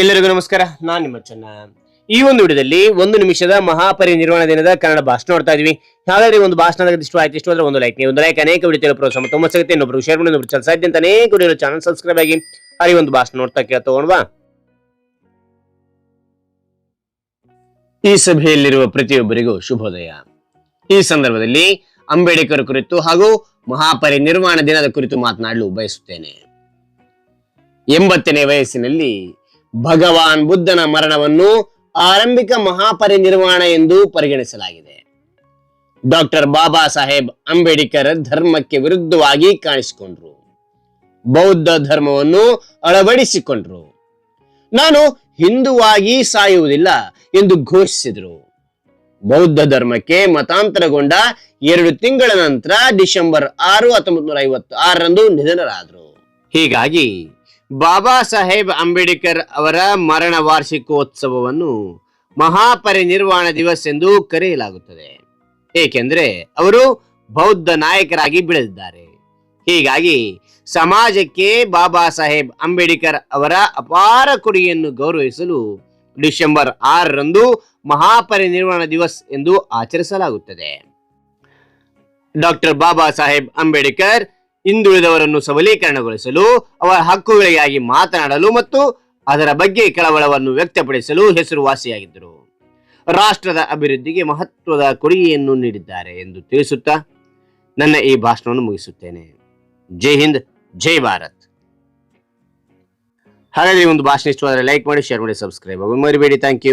ಎಲ್ಲರಿಗೂ ನಮಸ್ಕಾರ, ನಾನ್ ನಿಮ್ಮ ಚನ್ನ. ಈ ಒಂದು ವಿಡಿಯೋದಲ್ಲಿ ಒಂದು ನಿಮಿಷದ ಮಹಾಪರಿನಿರ್ವಾಣ ದಿನದ ಕನ್ನಡ ಭಾಷಣ ನೋಡ್ತಾ ಇದೀವಿ. ಹಾಗಾದ್ರೆ ಒಂದು ಭಾಷಣ ಇಷ್ಟ ಆಯ್ತು, ಇಷ್ಟು ಆದ್ರೆ ಒಂದು ಲೈಕ್ ಒಂದು ಲೈಕ್ ಅನೇಕ ವಿಡಿಯೋ ಪ್ರೋತ್ಸಾಹ ತುಂಬ ಸಿಗುತ್ತೆ ಇನ್ನೊಬ್ರು ಶೇರ್ ಮಾಡಿ, ಇನ್ನೊಬ್ರು ಸಾಧ್ಯ ಅಂತ ಅನೇಕ ವಿಡಿಯೋ ಚಾನಲ್ ಸಬ್ಸ್ಕ್ರೈಬ್ ಆಗಿ ಹಾಗೆ ಒಂದು ಭಾಷಣ ನೋಡ್ತಾ ಕೇಳ ತಗೊಂಡ್ವಾ ಈ ಸಭೆಯಲ್ಲಿರುವ ಪ್ರತಿಯೊಬ್ಬರಿಗೂ ಶುಭೋದಯ. ಈ ಸಂದರ್ಭದಲ್ಲಿ ಅಂಬೇಡ್ಕರ್ ಕುರಿತು ಹಾಗೂ ಮಹಾಪರಿನಿರ್ವಾಣ ದಿನದ ಕುರಿತು ಮಾತನಾಡಲು ಬಯಸುತ್ತೇನೆ. ಎಂಬತ್ತನೇ ವಯಸ್ಸಿನಲ್ಲಿ ಭಗವಾನ್ ಬುದ್ಧನ ಮರಣವನ್ನು ಆರಂಭಿಕ ಮಹಾಪರಿನಿರ್ವಾಣ ಎಂದು ಪರಿಗಣಿಸಲಾಗಿದೆ. ಡಾಕ್ಟರ್ ಬಾಬಾ ಸಾಹೇಬ್ ಅಂಬೇಡ್ಕರ್ ಧರ್ಮಕ್ಕೆ ವಿರುದ್ಧವಾಗಿ ಕಾಣಿಸಿಕೊಂಡ್ರು. ಬೌದ್ಧ ಧರ್ಮವನ್ನು ಅಳವಡಿಸಿಕೊಂಡ್ರು. ನಾನು ಹಿಂದುವಾಗಿ ಸಾಯುವುದಿಲ್ಲ ಎಂದು ಘೋಷಿಸಿದರು. ಬೌದ್ಧ ಧರ್ಮಕ್ಕೆ ಮತಾಂತರಗೊಂಡ ಎರಡು ತಿಂಗಳ ನಂತರ ಡಿಸೆಂಬರ್ ಆರು, ಹತ್ತೊಂಬತ್ತು ನೂರ ಐವತ್ತು ಆರರಂದು ನಿಧನರಾದರು. ಹೀಗಾಗಿ ಬಾಬಾ ಸಾಹೇಬ್ ಅಂಬೇಡ್ಕರ್ ಅವರ ಮರಣ ವಾರ್ಷಿಕೋತ್ಸವವನ್ನು ಮಹಾಪರಿನಿರ್ವಾಣ ದಿವಸ್ ಎಂದು ಕರೆಯಲಾಗುತ್ತದೆ. ಏಕೆಂದರೆ ಅವರು ಬೌದ್ಧ ನಾಯಕರಾಗಿ ಬೆಳೆದಿದ್ದಾರೆ. ಹೀಗಾಗಿ ಸಮಾಜಕ್ಕೆ ಬಾಬಾ ಸಾಹೇಬ್ ಅಂಬೇಡ್ಕರ್ ಅವರ ಅಪಾರ ಕೊಡುಗೆಯನ್ನು ಗೌರವಿಸಲು ಡಿಸೆಂಬರ್ ಆರರಂದು ಮಹಾಪರಿನಿರ್ವಾಣ ದಿವಸ್ ಎಂದು ಆಚರಿಸಲಾಗುತ್ತದೆ. ಡಾಕ್ಟರ್ ಬಾಬಾ ಸಾಹೇಬ್ ಅಂಬೇಡ್ಕರ್ ಹಿಂದುಳಿದವರನ್ನು ಸಬಲೀಕರಣಗೊಳಿಸಲು, ಅವರ ಹಕ್ಕುಗಳಿಗಾಗಿ ಮಾತನಾಡಲು ಮತ್ತು ಅದರ ಬಗ್ಗೆ ಕಳವಳವನ್ನು ವ್ಯಕ್ತಪಡಿಸಲು ಹೆಸರುವಾಸಿಯಾಗಿದ್ದರು. ರಾಷ್ಟ್ರದ ಅಭಿವೃದ್ಧಿಗೆ ಮಹತ್ವದ ಕೊಡುಗೆಯನ್ನು ನೀಡಿದ್ದಾರೆ ಎಂದು ತಿಳಿಸುತ್ತಾ ನನ್ನ ಈ ಭಾಷಣವನ್ನು ಮುಗಿಸುತ್ತೇನೆ. ಜೈ ಹಿಂದ್, ಜೈ ಭಾರತ್. ಹಾಗಾದ್ರೆ ಒಂದು ಭಾಷಣ ಇಷ್ಟವಾದರೆ ಲೈಕ್ ಮಾಡಿ ಶೇರ್ ಮಾಡಿ ಸಬ್ಸ್ಕ್ರೈಬ್ ಆಗಿ ಮರಿಬೇಡಿ. Thank you